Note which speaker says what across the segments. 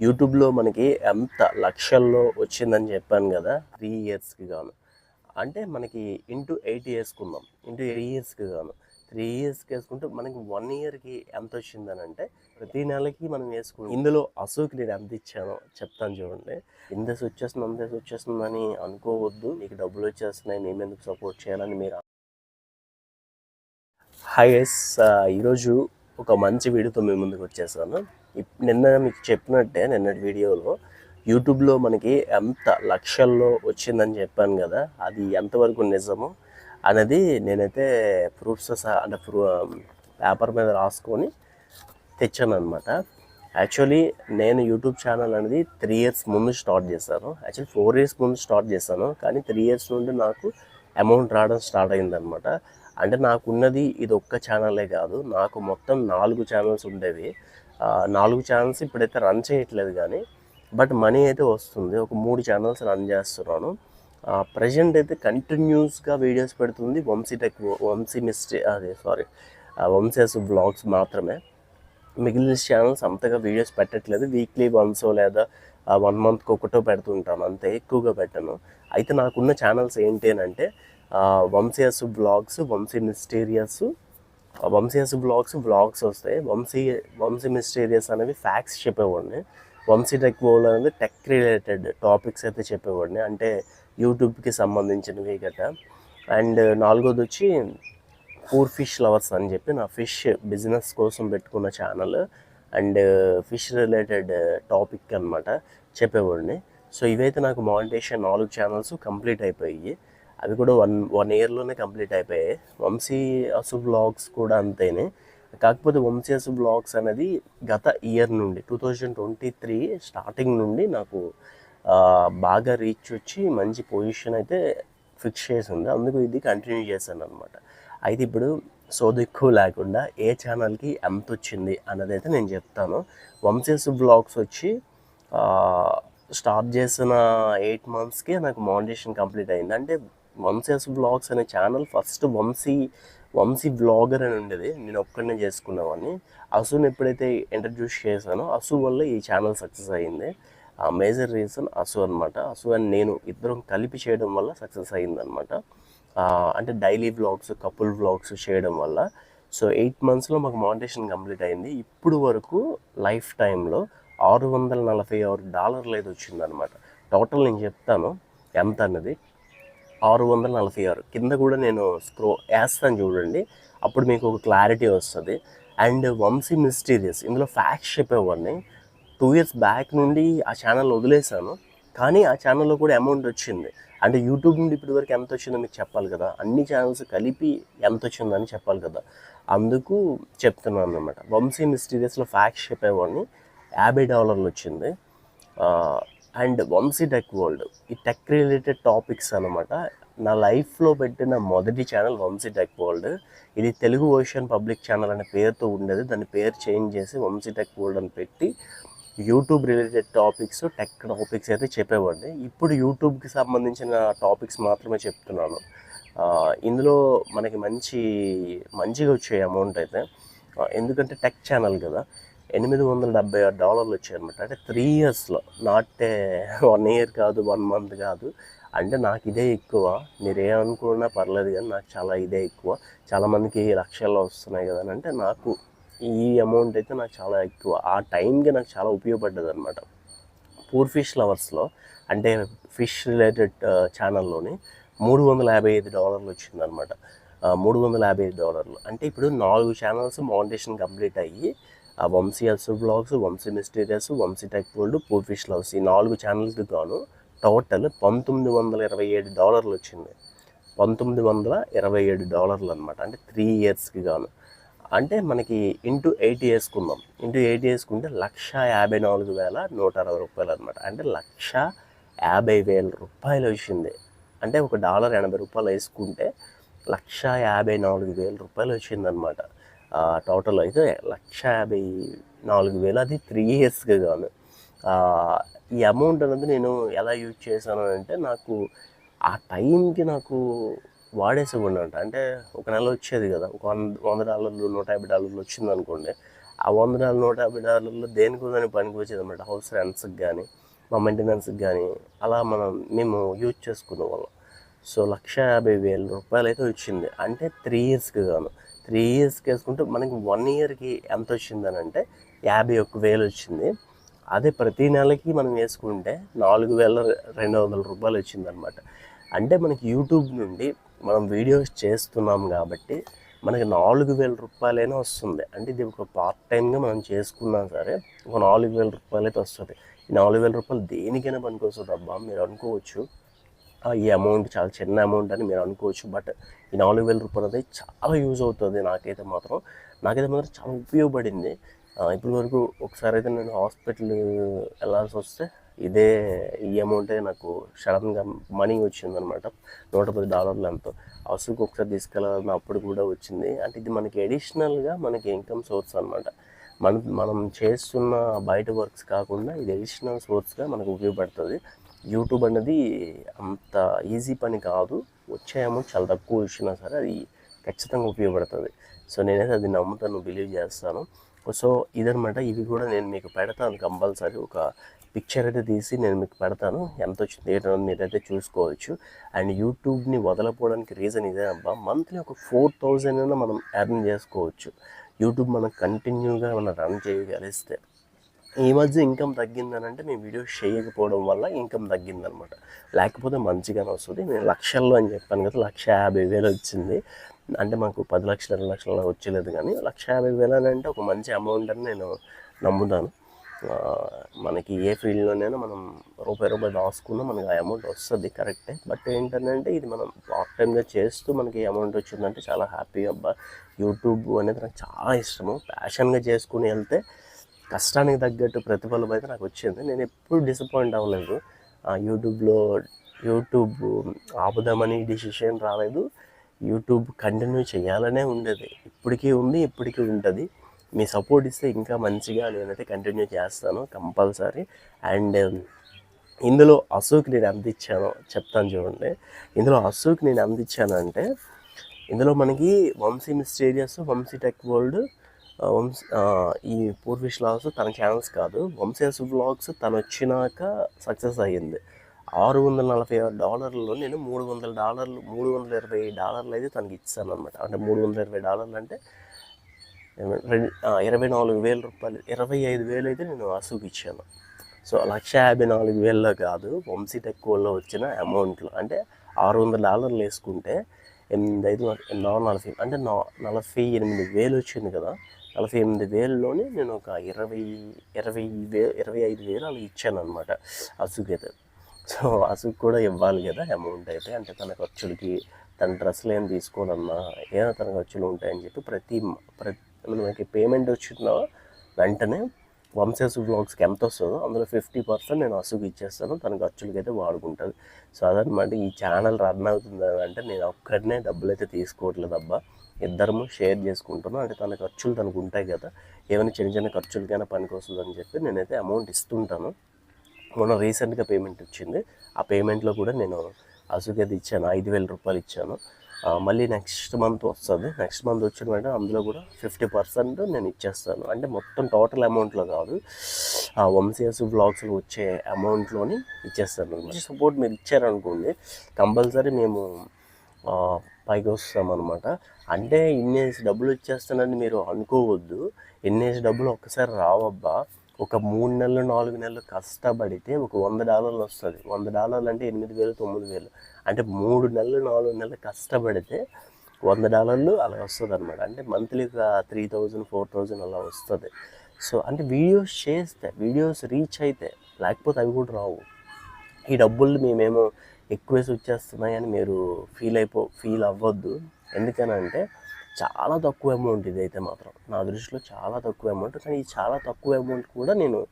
Speaker 1: యూట్యూబ్లో మనకి ఎంత లక్షల్లో వచ్చిందని చెప్పాను కదా త్రీ ఇయర్స్కి గాను. అంటే మనకి ఇంటూ ఎయిట్ వేసుకుందాం ఇంటూ ఎయిట్ ఇయర్స్కి గాను. త్రీ ఇయర్స్కి వేసుకుంటే మనకి వన్ ఇయర్కి ఎంత వచ్చిందని అంటే ప్రతి నెలకి మనం వేసుకుంటాం ఇందులో అశోక్ నేను ఎంత ఇచ్చానో చెప్తాను చూడండి. ఇంత వచ్చేస్తుంది అంత వచ్చేస్తుందని అనుకోవద్దు. నీకు డబ్బులు వచ్చేస్తున్నాయి నేను ఎందుకు సపోర్ట్ చేయాలని మీరు హాయ్ ఈరోజు ఒక మంచి వీడియోతో మీ ముందుకు వచ్చేసాను. నిన్న మీకు చెప్పినట్టే నిన్నటి వీడియోలో యూట్యూబ్లో మనకి ఎంత లక్షల్లో వచ్చిందని చెప్పాను కదా అది ఎంతవరకు నిజము అనేది నేనైతే ప్రూఫ్స్ అంటే ప్రూ పేపర్ మీద రాసుకొని తెచ్చాను అనమాట యాక్చువల్లీ నేను యూట్యూబ్ ఛానల్ అనేది త్రీ ఇయర్స్ ముందు స్టార్ట్ చేశాను. యాక్చువల్లీ ఫోర్ ఇయర్స్ ముందు స్టార్ట్ చేశాను కానీ త్రీ ఇయర్స్ నుండి నాకు అమౌంట్ రావడం స్టార్ట్ అయిందనమాట అంటే నాకున్నది ఇది ఒక్క ఛానలే కాదు నాకు మొత్తం నాలుగు ఛానల్స్ ఉండేవి. నాలుగు ఛానల్స్ ఇప్పుడైతే రన్ చేయట్లేదు కానీ బట్ మనీ అయితే వస్తుంది. ఒక మూడు ఛానల్స్ రన్ చేస్తున్నాను. ప్రజెంట్ అయితే కంటిన్యూస్గా వీడియోస్ పెడుతుంది. వంశీ టెక్ వంశీ మిస్టే అదే సారీ వంశీస్ బ్లాగ్స్ మాత్రమే. మిగిలిన ఛానల్స్ అంతగా వీడియోస్ పెట్టట్లేదు. వీక్లీ వన్స్ లేదా వన్ మంత్కి ఒకటో పెడుతుంటాను. అంతే ఎక్కువగా పెట్టను. అయితే నాకున్న ఛానల్స్ ఏంటి అని అంటే Vamsi's blogs Vamsi mysterious Vamsi's blogs blogs వస్తాయి. వంశీ వంశీ మిస్టీరియస్ అనేవి ఫ్యాక్ట్స్ చెప్పేవాడిని. వంశీ టెక్ వరల్డ్ అనేది టెక్ రిలేటెడ్ టాపిక్స్ అయితే చెప్పేవాడిని. అంటే యూట్యూబ్కి సంబంధించినవి గట్రా అండ్ నాలుగోది వచ్చి పూర్ ఫిష్ లవర్స్ అని చెప్పి నా ఫిష్ బిజినెస్ కోసం పెట్టుకున్న channel and fish related topic అనమాట చెప్పేవాడిని. సో ఇవైతే నాకు మానిటేషన్ నాలుగు ఛానల్స్ కంప్లీట్ అయిపోయాయి అవి కూడా వన్ వన్ ఇయర్లోనే కంప్లీట్ అయిపోయాయి. వంశీ అసు బ్లాగ్స్ కూడా అంతేనే. కాకపోతే వంశీ అసు బ్లాగ్స్ అనేది గత ఇయర్ నుండి two thousand twenty three starting నుండి నాకు బాగా రీచ్ వచ్చి మంచి పొజిషన్ అయితే ఫిక్స్ చేసి ఉంది. అందుకు ఇది కంటిన్యూ చేశాను అనమాట అయితే ఇప్పుడు సో దిక్కు లేకుండా ఏ ఛానల్కి ఎంత వచ్చింది అన్నది అయితే నేను చెప్తాను. వంశీస్ బ్లాగ్స్ వచ్చి స్టార్ట్ చేసిన ఎయిట్ మంత్స్కి నాకు మానిటేషన్ కంప్లీట్ అయింది. అంటే వంశీస్ బ్లాగ్స్ అనే channel first Vamsi Vamsi blogger అని ఉండేది. నేను ఒక్కడనే చేసుకున్నామని అసూని ఎప్పుడైతే ఇంట్రడ్యూస్ చేశానో అసు వల్ల ఈ ఛానల్ సక్సెస్ అయ్యింది. ఆ మేజర్ రీజన్ అసు అనమాట అసు అండ్ నేను ఇద్దరం కలిపి చేయడం వల్ల సక్సెస్ అయ్యిందనమాట అంటే డైలీ వ్లాగ్స్ కపుల్ వ్లాగ్స్ చేయడం వల్ల. సో ఎయిట్ మంత్స్లో మాకు మానిటేషన్ కంప్లీట్ అయింది. ఇప్పుడు వరకు లైఫ్ టైంలో ఆరు వందల నలభై ఆరు డాలర్లు అయితే వచ్చిందనమాట టోటల్ నేను చెప్తాను ఎంత అన్నది? ఆరు వందల నలభై ఆరు. కింద కూడా నేను స్క్రో వేస్తాను చూడండి. అప్పుడు మీకు ఒక క్లారిటీ వస్తుంది. And Vamsi mysterious. ఇందులో ఫ్యాక్ట్స్ చెప్పేవాడిని. టూ ఇయర్స్ బ్యాక్ నుండి ఆ ఛానల్ వదిలేశాను. కానీ ఆ ఛానల్లో కూడా అమౌంట్ వచ్చింది. అంటే యూట్యూబ్ నుండి ఇప్పటివరకు ఎంత వచ్చిందో మీకు చెప్పాలి కదా. అన్ని ఛానల్స్ కలిపి ఎంత వచ్చిందని చెప్పాలి కదా. అందుకు చెప్తున్నాను అనమాట వంశీ మిస్టీరియస్లో ఫ్యాక్ట్స్ చెప్పేవాడిని. యాభై డాలర్లు వచ్చింది. అండ్ వంశీ టెక్ వరల్డ్ ఈ టెక్ రిలేటెడ్ టాపిక్స్ అనమాట నా లైఫ్లో పెట్టిన మొదటి ఛానల్ వంశీ టెక్ వరల్డ్. ఇది తెలుగు ఓషన్ పబ్లిక్ ఛానల్ అనే పేరుతో ఉండేది. దాని పేరు చేంజ్ చేసి వంశీ టెక్ వరల్డ్ అని పెట్టి YouTube related topics tech topics అయితే చెప్పేవాడిని. ఇప్పుడు యూట్యూబ్కి సంబంధించిన టాపిక్స్ మాత్రమే చెప్తున్నాను. ఇందులో మనకి మంచి మంచిగా వచ్చే అమౌంట్ అయితే ఎందుకంటే టెక్ ఛానల్ కదా. ఎనిమిది వందల డెబ్బై ఆరు డాలర్లు వచ్చాయి అనమాట అంటే త్రీ ఇయర్స్లో నాట్ వన్ ఇయర్ కాదు వన్ మంత్ కాదు. అంటే నాకు ఇదే ఎక్కువ. మీరు ఏమనుకున్నా పర్లేదు కానీ నాకు చాలా ఇదే ఎక్కువ. చాలామందికి లక్షల్లో వస్తున్నాయి కదా అని అంటే నాకు ఈ అమౌంట్ అయితే నాకు చాలా ఎక్కువ. ఆ టైంకి నాకు చాలా ఉపయోగపడ్డది అనమాట పూర్ ఫిష్ లవర్స్లో అంటే ఫిష్ రిలేటెడ్ ఛానల్లోని మూడు వందల యాభై ఐదు డాలర్లు వచ్చిందనమాట మూడు వందల యాభై ఐదు డాలర్లు. అంటే ఇప్పుడు నాలుగు ఛానల్స్ మౌంటేషన్ కంప్లీట్ అయ్యి Vamsi else blogs Vamsi mysterious Vamsi tech world పూఫిష్ లవ్స్ ఈ నాలుగు ఛానల్కి గాను టోటల్ పంతొమ్మిది వందల ఇరవై ఏడు డాలర్లు వచ్చింది. పంతొమ్మిది వందల ఇరవై ఏడు డాలర్లు అనమాట అంటే త్రీ ఇయర్స్కి గాను. అంటే మనకి ఇంటూ ఎయిట్ వేసుకుందాం ఇంటూ ఎయిట్ వేసుకుంటే లక్ష యాభై నాలుగు వేల నూట అరవై రూపాయలు అనమాట అంటే లక్ష యాభై వేల రూపాయలు వచ్చింది. అంటే ఒక డాలర్ ఎనభై రూపాయలు వేసుకుంటే లక్ష యాభై నాలుగు వేల రూపాయలు వచ్చిందనమాట టోటల్ అయితే లక్ష యాభై నాలుగు వేలు. అది త్రీ ఇయర్స్కి గాను ఈ అమౌంట్ అనేది నేను ఎలా యూజ్ చేశాను అంటే నాకు ఆ టైంకి నాకు వాడేసేవాడిని అంట అంటే ఒక నెల వచ్చేది కదా. ఒక వంద వంద డాలర్లు నూట యాభై డాలర్లు వచ్చింది అనుకోండి ఆ వంద డాలర్ నూట యాభై డాలర్లు దేనికి దానికి పనికి వచ్చేది అనమాట హౌస్ రెంట్స్కి కానీ మా మెయింటెనెన్స్కి కానీ అలా మనం మేము యూజ్ చేసుకునే వాళ్ళం సో లక్ష యాభై వేల రూపాయలు అయితే వచ్చింది. అంటే త్రీ ఇయర్స్కి గాను. త్రీ ఇయర్స్కి వేసుకుంటే మనకి వన్ ఇయర్కి ఎంత వచ్చిందని అంటే యాభై ఒక్క వేలు వచ్చింది. అదే ప్రతి నెలకి మనం వేసుకుంటే నాలుగు వేల రెండు వందల రూపాయలు వచ్చిందనమాట. అంటే మనకి యూట్యూబ్ నుండి మనం వీడియోస్ చేస్తున్నాం కాబట్టి మనకి నాలుగు వేల రూపాయలైనా వస్తుంది. అంటే ఇది ఒక పార్ట్ టైంగా మనం చేసుకున్నా సరే ఒక నాలుగు వేల రూపాయలు అయితే వస్తుంది. ఈ నాలుగు వేల రూపాయలు దేనికైనా పనికి వస్తుంది అబ్బా మీరు అనుకోవచ్చు. ఈ అమౌంట్ చాలా చిన్న అమౌంట్ అని మీరు అనుకోవచ్చు బట్ ఈ నాలుగు వేల రూపాయలు అనేది చాలా యూజ్ అవుతుంది నాకైతే మాత్రం. నాకైతే మాత్రం చాలా ఉపయోగపడింది. ఇప్పటి వరకు ఒకసారి అయితే నేను హాస్పిటల్ వెళ్ళాల్సి వస్తే ఇదే ఈ అమౌంటే నాకు సడన్గా మనీ వచ్చిందనమాట నూట పది డాలర్లు ఎంతో అవసరం ఒకసారి తీసుకెళ్ళాలని అప్పుడు కూడా వచ్చింది. అంటే ఇది మనకి అడిషనల్గా మనకి ఇన్కమ్ సోర్స్ అనమాట మనం మనం చేస్తున్న బయట వర్క్స్ కాకుండా ఇది అడిషనల్ సోర్స్గా మనకు ఉపయోగపడుతుంది. యూట్యూబ్ అన్నది అంత ఈజీ పని కాదు. వచ్చే అమౌంట్ చాలా తక్కువ వచ్చినా సరే అది ఖచ్చితంగా ఉపయోగపడుతుంది. సో నేనైతే అది నమ్ముతాను బిలీవ్ చేస్తాను. సో ఇదనమాట ఇవి కూడా నేను మీకు పెడతాను కంపల్సరీ. ఒక పిక్చర్ అయితే తీసి నేను మీకు పెడతాను. ఎంత వచ్చింది ఏంటో మీరైతే చూసుకోవచ్చు. అండ్ యూట్యూబ్ని వదలపోవడానికి రీజన్ ఇదే అబ్బా. మంత్లీ ఒక ఫోర్ థౌజండ్ అయినా మనం ఎర్న్ చేసుకోవచ్చు. యూట్యూబ్ మనం కంటిన్యూగా మనం రన్ చేయగలిస్తే. ఈ మధ్య ఇన్కమ్ తగ్గిందని అంటే నేను వీడియోస్ చేయకపోవడం వల్ల ఇన్కమ్ తగ్గిందనమాట. లేకపోతే మంచిగానే వస్తుంది. నేను లక్షల్లో అని చెప్పాను కదా లక్ష యాభై వేలు వచ్చింది. అంటే మాకు పది లక్షలు రెండు లక్షలు వచ్చలేదు కానీ లక్ష యాభై వేలు అని అంటే ఒక మంచి అమౌంట్ అని నేను నమ్ముతాను. మనకి ఏ ఫీల్డ్లోనైనా మనం రూపాయి రూపాయి దాచుకున్నా మనకి ఆ అమౌంట్ వస్తుంది కరెక్టే బట్ ఏంటంటే ఇది మనం పార్ట్ టైంగా చేస్తూ మనకి అమౌంట్ వచ్చిందంటే చాలా హ్యాపీ అబ్బా. యూట్యూబ్ అనేది నాకు చాలా ఇష్టము. ప్యాషన్గా చేసుకుని వెళ్తే కష్టానికి తగ్గట్టు ప్రతిఫలం అయితే నాకు వచ్చింది. నేను ఎప్పుడు డిసప్పాయింట్ అవ్వలేదు. ఆ యూట్యూబ్లో యూట్యూబ్ ఆపుదామని డిసిషన్ రాలేదు. యూట్యూబ్ కంటిన్యూ చేయాలనే ఉండేది. ఇప్పటికీ ఉంది ఇప్పటికీ ఉంటుంది. మీ సపోర్ట్ ఇస్తే ఇంకా మంచిగా నేనైతే కంటిన్యూ చేస్తాను కంపల్సరీ అండ్ um, ఇందులో అశోక్ నేను అందించాను చెప్తాను చూడండి. ఇందులో అశోక్ నేను అందించాను అంటే ఇందులో మనకి Vamsi mysterious Vamsi tech world వంశ ఈ పూర్విష్ లాగ్స్ తన ఛానల్స్ కాదు. వంశీస్ వ్లాగ్స్ తను వచ్చినాక సక్సెస్ అయ్యింది. ఆరు వందల నలభై ఆరు డాలర్లలో నేను మూడు వందల డాలర్లు మూడు వందల ఇరవై డాలర్లు అయితే తనకి ఇచ్చాను అనమాట అంటే మూడు వందల ఇరవై డాలర్లు అంటే రెండు ఇరవై నాలుగు వేల రూపాయలు ఇరవై ఐదు వేలు అయితే నేను అసూకి ఇచ్చాను. సో లక్ష యాభై నాలుగు వేలలో కాదు వంశీ టెక్కువలో వచ్చిన అమౌంట్లో అంటే ఆరు వందల డాలర్లు వేసుకుంటే ఎనిమిది ఐదు నాలుగు నలభై అంటే నా నలభై ఎనిమిది వేలు వచ్చింది కదా నలభై ఎనిమిది వేలలోనే నేను ఒక ఇరవై ఇరవై వే ఇరవై ఐదు వేలు అలా ఇచ్చాను అనమాట అసుకైతే సో అసుకు కూడా ఇవ్వాలి కదా అమౌంట్ అయితే. అంటే తన ఖర్చులకి తన డ్రెస్సులు ఏం తీసుకోవాలన్నా ఏమైనా తన ఖర్చులు ఉంటాయని చెప్పి ప్రతి ప్రతి మనకి పేమెంట్ వచ్చిన వెంటనే వంశేసు బ్లాగ్స్కి ఎంత వస్తుందో అందులో ఫిఫ్టీ పర్సెంట్ నేను అసుకు ఇచ్చేస్తాను. తన ఖర్చులకి అయితే వాడుకుంటుంది సో అదనమాట ఈ ఛానల్ రన్ అవుతుంది అంటే నేను ఒక్కడనే డబ్బులు అయితే తీసుకోవట్లేదు అబ్బా. ఇద్దరము షేర్ చేసుకుంటున్నాం. అంటే తన ఖర్చులు తనకు ఉంటాయి కదా. ఏమైనా చిన్న చిన్న ఖర్చులకైనా పనికి వస్తుందని చెప్పి నేనైతే అమౌంట్ ఇస్తుంటాను. మొన్న రీసెంట్గా పేమెంట్ వచ్చింది. ఆ పేమెంట్లో కూడా నేను అసుగది ఇచ్చాను. ఐదు వేల రూపాయలు ఇచ్చాను. మళ్ళీ నెక్స్ట్ మంత్ వస్తుంది. నెక్స్ట్ మంత్ వచ్చిన వెంటనే అందులో కూడా ఫిఫ్టీ పర్సెంట్ నేను ఇచ్చేస్తాను. అంటే మొత్తం టోటల్ అమౌంట్లో కాదు. ఆ వంశీఎస్ వ్లాగ్స్లో వచ్చే అమౌంట్లోని ఇచ్చేస్తాను మంచి సపోర్ట్ మీరు ఇచ్చారనుకోండి కంపల్సరీ మేము పైకి వస్తామన్నమాట అంటే ఇన్నేసి డబ్బులు వచ్చేస్తానని మీరు అనుకోవద్దు. ఇన్నేసి డబ్బులు ఒక్కసారి రావబ్బా. ఒక మూడు నెలలు నాలుగు నెలలు కష్టపడితే ఒక వంద డాలర్లు వస్తుంది. వంద డాలర్లు అంటే ఎనిమిది వేలు తొమ్మిది వేలు. అంటే మూడు నెలలు నాలుగు నెలలు కష్టపడితే వంద డాలర్లు అలా వస్తుంది అనమాట అంటే monthly three thousand four thousand అలా వస్తుంది. సో అంటే వీడియోస్ చేస్తే వీడియోస్ రీచ్ అయితే లేకపోతే అవి కూడా రావు. ఈ డబ్బులు మేమేమో ఎక్కువేసి వచ్చేస్తున్నాయని మీరు ఫీల్ అయిపో ఫీల్ అవ్వద్దు. ఎందుకనంటే చాలా తక్కువ అమౌంట్ ఇదైతే మాత్రం. నా దృష్టిలో చాలా తక్కువ అమౌంట్ కానీ ఈ చాలా తక్కువ అమౌంట్ కూడా నేను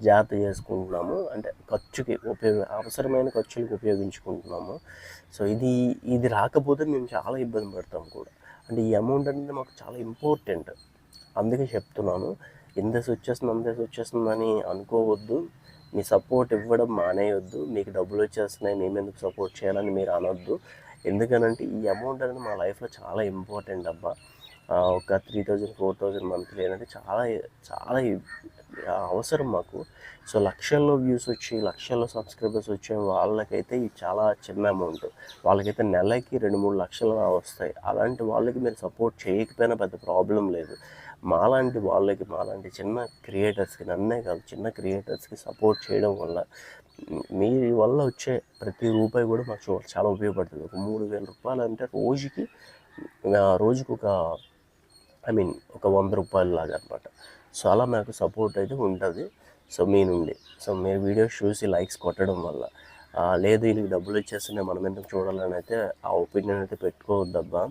Speaker 1: జాగ్రత్త చేసుకుంటున్నాము. అంటే ఖర్చుకి ఉపయోగ అవసరమైన ఖర్చులకు ఉపయోగించుకుంటున్నాము. సో ఇది ఇది రాకపోతే మేము చాలా ఇబ్బంది పడతాం కూడా. అంటే ఈ అమౌంట్ అనేది మాకు చాలా ఇంపార్టెంట్ అందుకే చెప్తున్నాను. ఇంతసి వచ్చేస్తుంది అంతసి వచ్చేస్తుందని అనుకోవద్దు. మీ సపోర్ట్ ఇవ్వడం మానేయొద్దు మీకు డబ్బులు వచ్చేస్తున్నాయి మేము ఎందుకు సపోర్ట్ చేయాలని మీరు అనొద్దు. ఎందుకనంటే ఈ అమౌంట్ అనేది మా లైఫ్లో చాలా ఇంపార్టెంట్ అబ్బా. ఒక three thousand four thousand monthly అనేది చాలా చాలా అవసరం మాకు. సో లక్షల్లో వ్యూస్ వచ్చి లక్షల్లో సబ్స్క్రైబర్స్ వచ్చే వాళ్ళకైతే ఇది చాలా చిన్న అమౌంట్ వాళ్ళకైతే నెలకి రెండు మూడు లక్షలు వస్తాయి. అలాంటి వాళ్ళకి మీరు సపోర్ట్ చేయకపోయినా పెద్ద ప్రాబ్లం లేదు. మాలాంటి వాళ్ళకి మాలాంటి చిన్న క్రియేటర్స్కి నన్నే కాదు చిన్న క్రియేటర్స్కి సపోర్ట్ చేయడం వల్ల మీ వల్ల వచ్చే ప్రతి రూపాయి కూడా మాకు చాలా ఉపయోగపడుతుంది. ఒక మూడు వేల రూపాయలు అంటే రోజుకి ఆ, ఒక ఐ మీన్ ఒక వంద రూపాయలు లాగా అనమాట సో అలా నాకు సపోర్ట్ అయితే ఉంటుంది. సో మీ నుండి. సో మీరు వీడియోస్ చూసి లైక్స్ కొట్టడం వల్ల. లేదు వీళ్ళకి డబ్బులు ఇచ్చేస్తున్నాయి మనం ఎందుకు చూడాలని అయితే ఆ ఒపీనియన్ అయితే పెట్టుకోవద్దబ్బా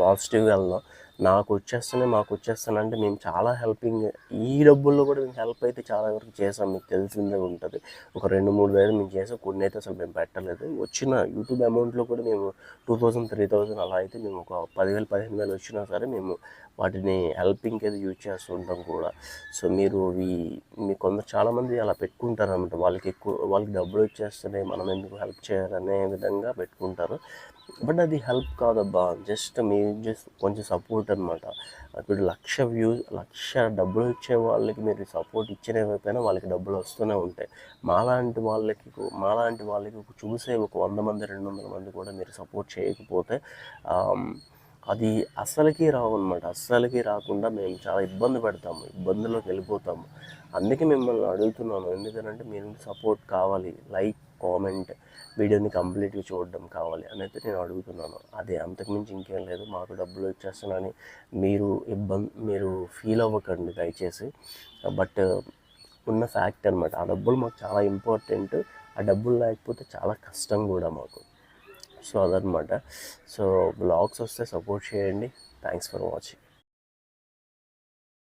Speaker 1: పాజిటివ్గా వెళ్దాం. నాకు వచ్చేస్తున్నాయి మాకు వచ్చేస్తానంటే మేము చాలా హెల్పింగ్ ఈ డబ్బుల్లో కూడా మేము హెల్ప్ అయితే చాలా వరకు చేసాం మీకు తెలిసిందే ఉంటుంది. ఒక రెండు మూడు వేలు మేము చేసాం కొన్ని అయితే అసలు మేము పెట్టలేదు. వచ్చిన యూట్యూబ్ అమౌంట్లో కూడా మేము టూ థౌజండ్ త్రీ థౌజండ్ అలా అయితే మేము ఒక పదివేలు పదిహేను వేలు వచ్చినా సరే మేము వాటిని హెల్పింగ్కి అయితే యూజ్ చేస్తూ ఉంటాం కూడా. సో మీరు ఈ మీ కొందరు చాలామంది అలా పెట్టుకుంటారు అనమాట వాళ్ళకి ఎక్కువ వాళ్ళకి డబ్బులు వచ్చేస్తున్నాయి మనం ఎందుకు హెల్ప్ చేయాలనే విధంగా పెట్టుకుంటారు. బట్ అది హెల్ప్ కాదబ్బా. జస్ట్ మీ జస్ట్ కొంచెం సపోర్ట్ అనమాట ఇప్పుడు లక్ష వ్యూస్ లక్ష డబ్బులు ఇచ్చే వాళ్ళకి మీరు సపోర్ట్ ఇచ్చినవైపోయినా వాళ్ళకి డబ్బులు వస్తూనే ఉంటాయి. మాలాంటి వాళ్ళకి మాలాంటి వాళ్ళకి చూసే ఒక వంద మంది రెండు వందల మంది కూడా మీరు సపోర్ట్ చేయకపోతే అది అస్సలకి రావు అనమాట అస్సలకి రాకుండా మేము చాలా ఇబ్బంది పడతాము ఇబ్బందిలోకి వెళ్ళిపోతాము. అందుకే మిమ్మల్ని అడుగుతున్నాను. ఎందుకంటే మీరు సపోర్ట్ కావాలి లైక్ కామెంట్ వీడియోని కంప్లీట్గా చూడడం కావాలి అని అయితే నేను అడుగుతున్నాను. అదే అంతకుమించి ఇంకేం లేదు. మాకు డబ్బులు వచ్చేస్తున్నాయని మీరు ఇబ్బంది మీరు ఫీల్ అవ్వకండి దయచేసి. బట్ ఉన్న ఫ్యాక్ట్ అనమాట ఆ డబ్బులు మాకు చాలా ఇంపార్టెంట్. ఆ డబ్బులు లేకపోతే చాలా కష్టం కూడా మాకు. సో అదనమాట సో బ్లాగ్స్ వస్తే సపోర్ట్ చేయండి. Thanks for watching.